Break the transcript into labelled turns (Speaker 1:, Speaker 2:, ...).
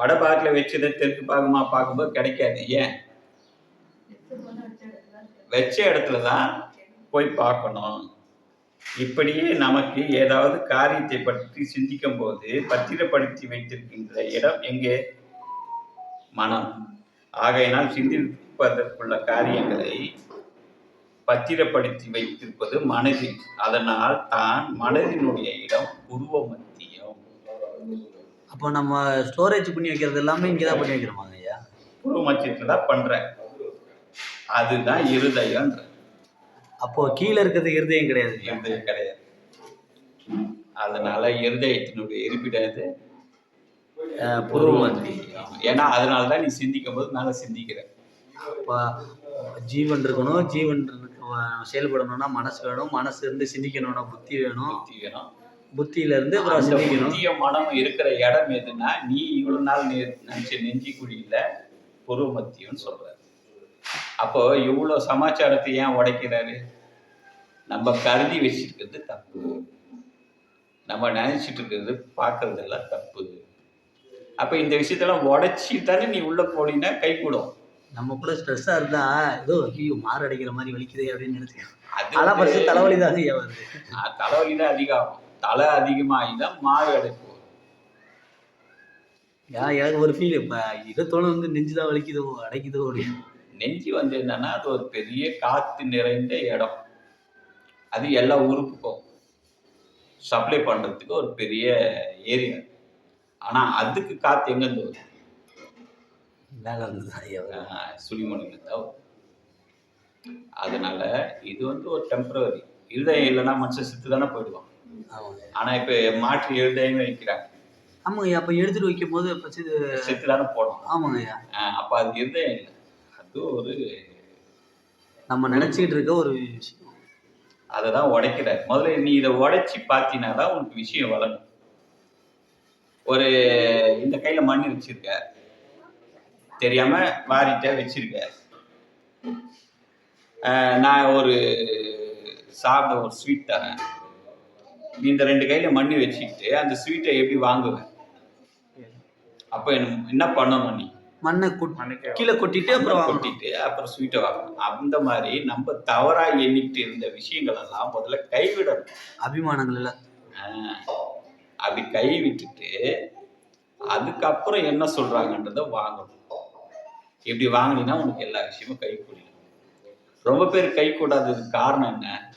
Speaker 1: வடபாக்கில் வச்சதை தெற்கு பாகமாக பார்க்கும்போது கிடைக்காது. ஏன்? வச்ச இடத்துல தான் போய் பார்க்கணும். இப்படியே நமக்கு ஏதாவது காரியத்தை பற்றி சிந்திக்கும் போது பத்திரப்படுத்தி வைத்திருக்கின்ற இடம் எங்கே? மனம். ஆகையினால் சிந்திப்பதற்குள்ள காரியங்களை பத்திரப்படுத்தி வைத்திருப்பது மனதில். அதனால் தான் மனதினுடைய இடம் உருவமத்தியம்.
Speaker 2: அப்போ நம்ம ஸ்டோரேஜ் பண்ணி வைக்கிறது எல்லாமே இங்கே தான் பண்ணி வைக்கிறோமாங்க ஐயா?
Speaker 1: உருவ மத்தியத்தில் தான் பண்றேன். அதுதான் இருதயம்ன்ற.
Speaker 2: அப்போ கீழே இருக்கிறது இருதயம் கிடையாது.
Speaker 1: இருதயம் கிடையாது. அதனால இருதயத்தினுடைய இருப்பிடம் இது
Speaker 2: புருவ
Speaker 1: ஏன்னா அதனால தான் நீ சிந்திக்கும் போது மேலே சிந்திக்கிற
Speaker 2: அப்போ ஜீவன் இருக்கணும் ஜீவன் செயல்படணும்னா மனசு வேணும் மனசு இருந்து சிந்திக்கணும்னா புத்தி வேணும்.
Speaker 1: புத்தி வேணும்.
Speaker 2: புத்தியில இருந்து அப்புறம்
Speaker 1: அந்த
Speaker 2: சிந்திக்கணும்
Speaker 1: புத்திய மனம் இருக்கிற இடம் எதுன்னா நீ இவ்வளவு நாள் நீ நினைச்ச நெஞ்சி குழியில புருவ மத்தியம்னு சொல்ற அப்போ இவ்வளவு சமாச்சாரத்தை ஏன் உடைக்கிறாரு? நம்ம கருதி வச்சிருக்கிறது தப்பு. நம்ம நினைச்சிட்டு இருக்கிறது பார்க்கறதெல்லாம் தப்பு. அப்ப இந்த விஷயத்தெல்லாம் உடைச்சி தானே நீ உள்ள போனீங்கன்னா கை கூடும்.
Speaker 2: நம்ம கூட ஸ்ட்ரெஸ்ஸா இருந்தா ஏதோ ஐயோ மாறு அடிக்கிற மாதிரி வலிக்குதே அப்படின்னு நினைச்சுக்கோம்
Speaker 1: அது
Speaker 2: ஆனா
Speaker 1: வந்து-
Speaker 2: ஃபர்ஸ்ட் தலைவலி தான் ஐயா வருது.
Speaker 1: தலைவலி தான் அதிகமாகும் தலை அதிகமாகி தான் மாறு அடைப்பு.
Speaker 2: ஏன் எனக்கு ஒரு ஃபீல் இதத்தோட வந்து நெஞ்சு தான் வலிக்குதோ அடைக்குதோ அப்படின்னு.
Speaker 1: நெஞ்சு வந்து என்னன்னா அது ஒரு பெரிய காத்து நிறைந்த இடம். அது எல்லா உறுப்புக்கும் சப்ளை பண்றதுக்கு ஒரு பெரிய ஏரியா ஆனா அதுக்கு காத்து எங்கேருந்து வரும்
Speaker 2: வேலை இருந்தது ஐயா?
Speaker 1: ஆஹ் சுழிமணில தான் அதனால இது வந்து ஒரு டெம்பரவரி இருதயம் இல்லைன்னா மனுஷன் செத்து தானே போயிடுவான். ஆனா இப்ப மாற்றி இருதயமே வைக்கிறாங்க.
Speaker 2: ஆமாங்க ஐயா அப்போ எடுத்துட்டு வைக்கும் போது ஃபர்ஸ்ட் இது
Speaker 1: செத்து தானே போடணும்
Speaker 2: ஆமாங்க. ஐயா
Speaker 1: ஆஹ் அப்ப அது இருதயம் இல்லை. அது ஒரு
Speaker 2: நம்ம நினைச்சிட்டு இருக்க ஒரு விஷயம்.
Speaker 1: அதை தான் உடைக்கிற முதல்ல நீ இதை உடைச்சி பார்த்தீங்கன்னா தான் உனக்கு விஷயம் வளரும். ஒரு இந்த கையில மண் வச்சிருக்க தெரியாம வாரிட்ட வச்சிருக்க நான் ஒரு சாப்பிட ஒரு ஸ்வீட் தரேன். நீ இந்த ரெண்டு கையில மண்ணி வச்சுக்கிட்டு அந்த ஸ்வீட்டை எப்படி வாங்குவேன் அப்ப என்ன- பண்ணணும் நீ
Speaker 2: மண்ணை? கீழே கொட்டிட்டு அப்புறம்.
Speaker 1: கொட்டிட்டு அப்புறம் ஸ்வீட்டை வாங்கணும். அந்த மாதிரி நம்ம தவறா எண்ணிக்கிட்டு இருந்த விஷயங்கள் எல்லாம் முதல்ல கைவிடணும்.
Speaker 2: அபிமானங்கள் எல்லாம்
Speaker 1: ஆஹ் அப்படி கை விட்டுட்டு அதுக்கப்புறம் என்ன சொல்றாங்கன்றத வாங்கணும். இப்படி வாங்கினீங்கன்னா உனக்கு எல்லா விஷயமும் கை கூடிடும். ரொம்ப பேர் கை கூடாததுக்கு காரணம் என்ன?